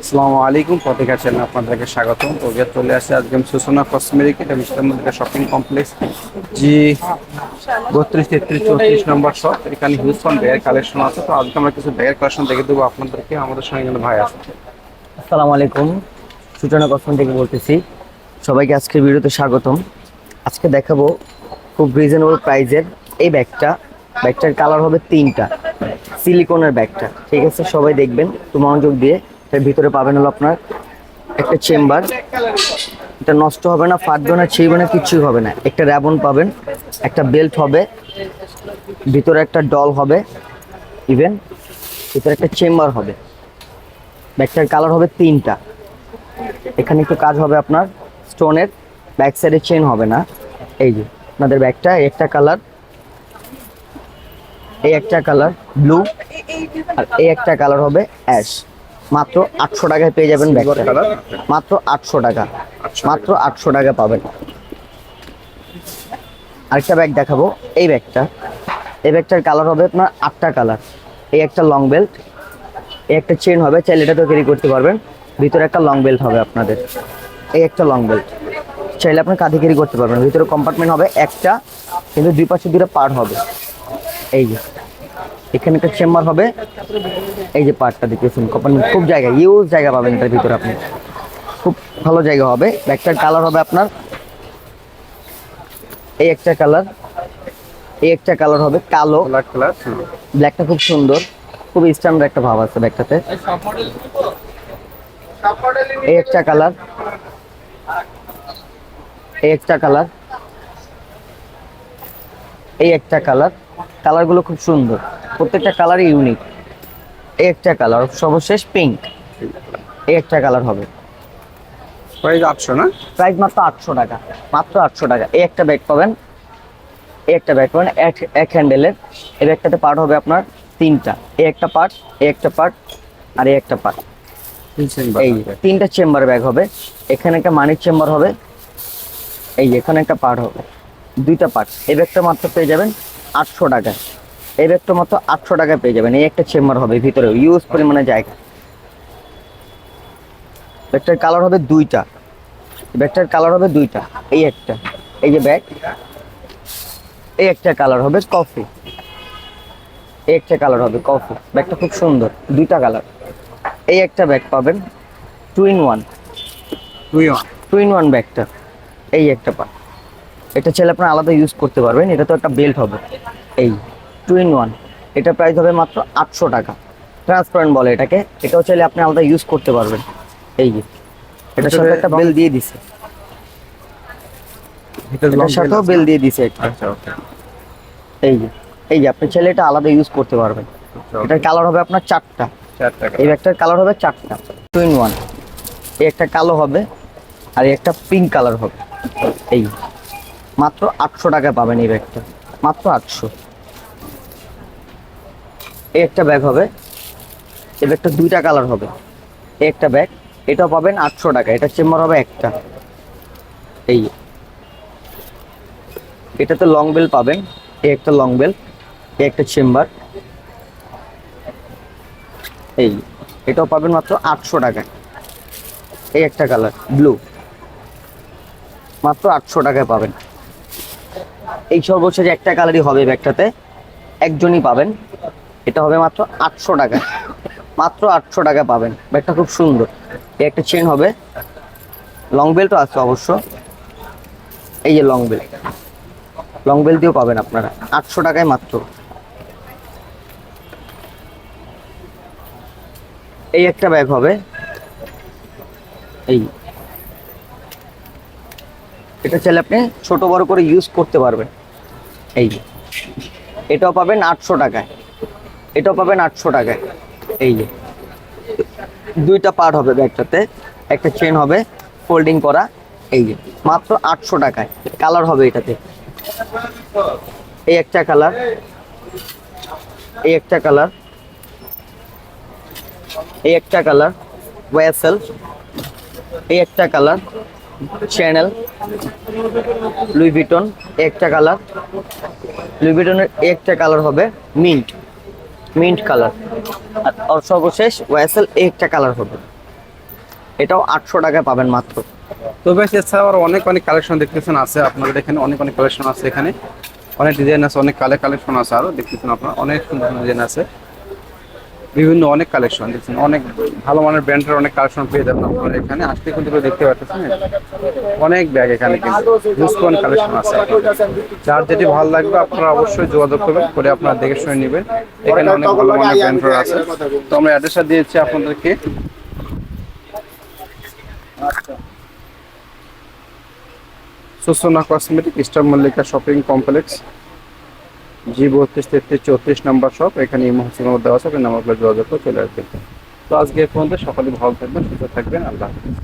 আসসালামু আলাইকুম পত্রিকা চ্যানেল আপনাদেরকে স্বাগতম। যে চলে আসছে আজকে সুসনা কসমেটিক এটা মিস্টার মধ্যে শপিং কমপ্লেক্স জি, বত্রিশ, তেত্রিশ, চৌত্রিশ নম্বর শপ এখানে হিউস্টন ব্যাগের কালেকশন আছে। তো আজকে আমরা কিছু ব্যাগের কালেকশন দেখে দেবো আপনাদেরকে। আমাদের সঙ্গে কিন্তু ভাই আছে। আসসালামু আলাইকুম সূচনা কসমেটিক বলতেছি। সবাইকে আজকের ভিডিওতে স্বাগতম। আজকে দেখাবো খুব রিজনেবল প্রাইজের এই ব্যাগটা। ব্যাগটার কালার হবে তিনটা সিলিকনের ব্যাগটা। ঠিক আছে, সবাই দেখবেন। একটু মনোযোগ দিয়ে এর ভিতরে পাবেন হলো আপনার একটা চেম্বার। এটা নষ্ট হবে না, ফাটবে না, ছিঁড়বে না, কিচ্ছুই হবে না। একটা র্যাবন পাবেন, একটা বেল্ট হবে, ভিতরে একটা ডল হবে ইভেন ভিতরে একটা চেম্বার হবে। ব্যাগটার কালার হবে তিনটা। এখানে একটু কাজ হবে আপনার, স্টোনের ব্যাক সাইডে চেন হবে না। এই যে, আপনাদের ব্যাগটা একটা কালার, এই একটা কালার, ব্লু, আর এই একটা কালার হবে অ্যাশ। মাত্র আটশো টাকায় পেয়ে যাবেন ব্যাগটা। মাত্র আটশো টাকা। মাত্র আটশো টাকা পাবেন। আরেকটা ব্যাগ দেখাবো। এই ব্যাগটা এই ব্যাগটার কালার হবে আপনার আটটা কালার এই একটা লং বেল্ট এই একটা চেন হবে চাইলে এটা তো ক্যারি করতে পারবেন। ভিতরে একটা লং বেল্ট হবে আপনাদের। এই একটা লং বেল্ট চাইলে আপনি কাঁধে ক্যারি করতে পারবেন। ভিতরে কম্পার্টমেন্ট হবে একটা কিন্তু দুই পাশে দুটো পার হবে। এই যে। এখানে একটা চেম্বার হবে। এই যে পার্টটা দেখতেছেন কম্পার্টমেন্ট খুব জায়গা ইউজ জায়গা পাবেন এটার ভিতরে আপনি। খুব ভালো জায়গা হবে। ব্যাগটার কালার হবে আপনার। এই একটা কালার এই একটা কালার হবে কালো। ব্ল্যাক কালার ব্ল্যাকটা খুব সুন্দর। খুব স্ট্যান্ডার্ড একটা ভাব আছে ব্যাগটাতে। এই একটা কালার এই একটা কালার এই একটা কালার কালারগুলো খুব সুন্দর। প্রত্যেকটা কালারই ইউনিক এই একটা কালার সর্বশেষ পিঙ্ক এই একটা কালার হবে। প্রাইস আটশো না? প্রাইস মাত্র আটশো টাকা। মাত্র আটশো টাকা। এই একটা ব্যাগ পাবেন। এই একটা ব্যাগ পাবেন। এক এক হ্যান্ডেলের এই ব্যাগটাতে পার্ট হবে আপনার তিনটা। এই একটা পার্ট এই একটা পার্ট আর এই একটা পার্ট এই তিনটা চেম্বার ব্যাগ হবে। এখানে একটা মানির চেম্বার হবে। এই এখানে একটা পার্ট হবে। দুইটা পার্ট এই ব্যাগটা মাত্র পেয়ে যাবেন আটশো টাকায়। এই ব্যাগটা মাত্র আটশো টাকায় পেয়ে যাবেন। এই একটা চেম্বার হবে ভিতরে ইউজ পরিমাণে জায়গা। ব্যাগটার কালার হবে দুইটা। ব্যাগটার কালার হবে দুইটা। এই একটা। এই যে ব্যাগ এই একটা কালার হবে কফি এই একটা কালার হবে কফি ব্যাগটা খুব সুন্দর দুইটা কালার এই একটা ব্যাগ পাবেন two in one two in one ব্যাগটা। এই একটা পা এটা চাইলে আপনার আলাদা ইউজ করতে পারবেন। এটা তো একটা বেল্ট হবে। এই। টু ইন ওয়ান এটা প্রাইস হবে মাত্র আটশো টাকা। ট্রান্সপারেন্ট বলে এটাকে। এটাও চাইলে আপনি আলাদা ইউজ করতে পারবেন। এই যে। এটার সাথে একটা বেল দিয়ে দিছে। এটার সাথেও বেল দিয়ে দিছে একটা। আচ্ছা ওকে। এই যে। এই যে আপনি চাইলে এটা আলাদা ইউজ করতে পারবেন। এটার কালার হবে আপনার চারটা। চার এই ব্যাগটার কালার হবে চারটা। টু ইন ওয়ান এই একটা কালো হবে আর এই একটা পিঙ্ক কালার হবে। এই মাত্র আটশো টাকা পাবেন এই ব্যাগটা। মাত্র আটশো। একটা ব্যাগ হবে, এই ব্যাগটা দুইটা কালার হবে। একটা ব্যাগ এটাও পাবেন আটশো টাকা, এটা চেম্বার হবে একটা। এই এটাতে লং বেল পাবেন, এই একটা লং বেল এই একটা চেম্বার এই এটাও পাবেন মাত্র আটশো টাকায় এই একটা কালার ব্লু মাত্র আটশো টাকায় পাবেন। এই সর্বশেষ একটা কালারই হবে ব্যাগটাতে একজনই পাবেন। এটা হবে মাত্র আটশো টাকা। মাত্র আটশো টাকা পাবেন। ব্যাগটা খুব সুন্দর। এই একটা চেন হবে। লং বেল্টও আছে অবশ্য। এই যে লং বেল্ট লং বেল্ট দিয়েও পাবেন আপনারা। আটশো টাকায় মাত্র। এই একটা ব্যাগ হবে। এই। এটা চাইলে আপনি ছোট বড় করে ইউজ করতে পারবেন। এই এটাও পাবেন আটশো টাকায়। এটাও পাবেন আটশো টাকায় এই যে। দুইটা পার্ট হবে ব্যাগটাতে, একটা চেন হবে ফোল্ডিং করা, এই যে। মাত্র আটশো টাকায়। কালার হবে এটাতে। এই একটা কালার এই একটা কালার এই একটা কালার ওয়েসেল এই একটা কালার চ্যানেল লুই ভিটন একটা কালার লুই ভিটনের একটা কালার হবে মিন্ট মিন্ট কালার। আর সর্বশেষ ওয়েসেল একটা কালার হবে। এটাও আটশো টাকায় পাবেন মাত্র। তো বেশ, এছাড়াও আরও অনেক অনেক কালেকশন দেখতেছেন আছে আপনাদের এখানে, অনেক অনেক কালেকশন আছে এখানে। অনেক ডিজাইন আছে, অনেক কালে কালেকশন আছে আরও দেখতেছেন আপনার। অনেক সুন্দর ডিজাইন আছে। বিভিন্ন অনেক কালেকশন দেখছেন? অনেক ভালো মানের ব্র্যান্ডের অনেক কালেকশন পেয়ে যাবেন আপনারা এখানে। আসলে কিন্তু দেখতে পাচ্ছেন অনেক ব্যাগ এখানে কিন্তু। কালেকশন আছে যার যেটি ভালো লাগবে, আপনারা অবশ্যই যোগাযোগ করবেন, করে আপনারা দেখে শুনে নেবেন। এখানে অনেক ভালো মানের ব্র্যান্ডের আছে। তো আমরা অ্যাড্রেসটা দিয়েছি আপনাদেরকে। Susna cosmetic star Mallika shopping complex G, বত্রিশ, তেত্রিশ, চৌত্রিশ নম্বর শপ এখানে এই নম্বর মধ্যে আছে, আপনি যোগাযোগ করে চলে আসবেন। তো আজকে পর্যন্ত সকলে ভালো থাকবেন, সুস্থ থাকবেন, আল্লাহ হাফিজ।